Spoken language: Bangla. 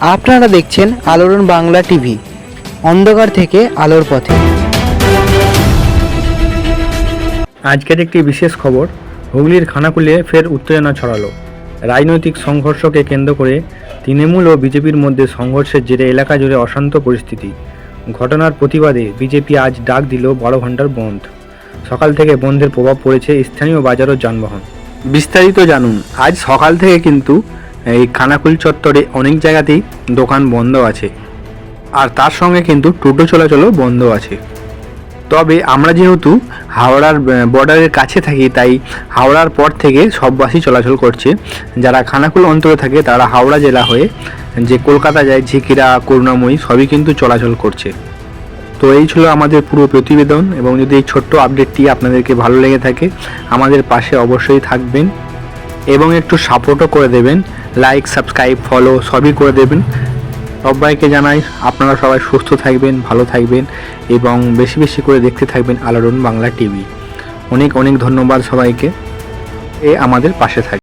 আপনারা দেখছেন আলোড়ন বাংলা টিভি অন্ধকার থেকে আলোর পথে। আজকের একটি বিশেষ খবর হুগলির খানাকুলে ফের উত্তেজনা ছড়ালো। রাজনৈতিক সংঘর্ষকে কেন্দ্র করে তৃণমূল ও বিজেপির মধ্যে সংঘর্ষের জেরে এলাকা জুড়ে অশান্ত পরিস্থিতি। ঘটনার প্রতিবাদে বিজেপি আজ ডাক দিল বারো ঘণ্টার বন্ধ। সকাল থেকে বন্ধের প্রভাব পড়েছে স্থানীয় বাজার ও যানবাহন। বিস্তারিত জানুন। আজ সকাল থেকে কিন্তু এই খানাকুল চত্বরে অনেক জায়গাতেই দোকান বন্ধ আছে। আর তার সঙ্গে কিন্তু টোটো চলাচলও বন্ধ আছে। তবে আমরা যেহেতু হাওড়ার বর্ডারের কাছে থাকি, তাই হাওড়ার পর থেকে সব বাসই চলাচল করছে। যারা খানাকুল অঞ্চলে থাকে, তারা হাওড়া জেলা হয়ে যে কলকাতা যায়, ঝিকিরা, করুণাময়ী, সবই কিন্তু চলাচল করছে। তো এই ছিল আমাদের পুরো প্রতিবেদন এবং যদি এই ছোট্ট আপডেটটি আপনাদেরকে ভালো লেগে থাকে, আমাদের পাশে অবশ্যই থাকবেন এবং একটু সাপোর্টও করে দেবেন। লাইক সাবস্ক্রাইব ফলো সবই করে দেবেন। সবাইকে জানাই আপনারা সবাই সুস্থ থাকবেন, ভালো থাকবেন এবং বেশি বেশি করে দেখতে থাকবেন আলোড়ন বাংলা টিভি। অনেক অনেক ধন্যবাদ সবাইকে। এ আমাদের পাশে থাকবে